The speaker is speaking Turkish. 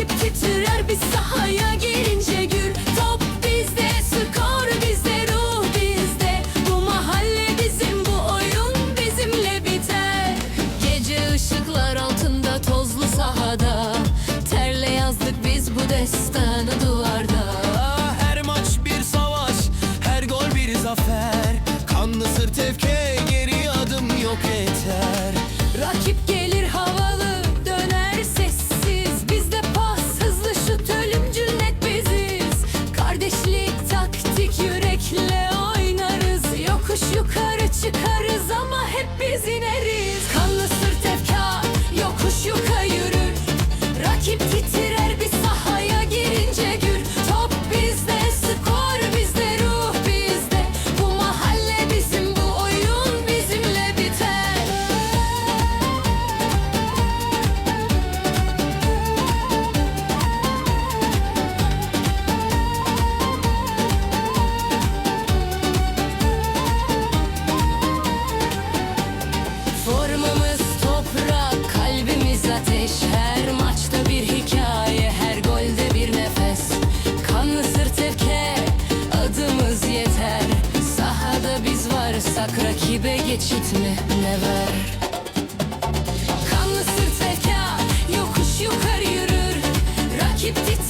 Rakip titrer biz sahaya girince gür Top bizde, skor bizde, ruh bizde. Bu mahalle bizim, bu oyun bizimle biter. Gece ışıklar altında tozlu sahada. Terle yazdık biz bu destanı duvarda. Her maç bir savaş, her gol bir zafer. Kanlı sırt tevke taktik yürekle oynarız. Yokuş yukarı çıkarız ama hep biz ineriz Atsak rakibe geçit mi? Ne Kanlı sırt zeka yokuş yukarı yürür. Rakip titre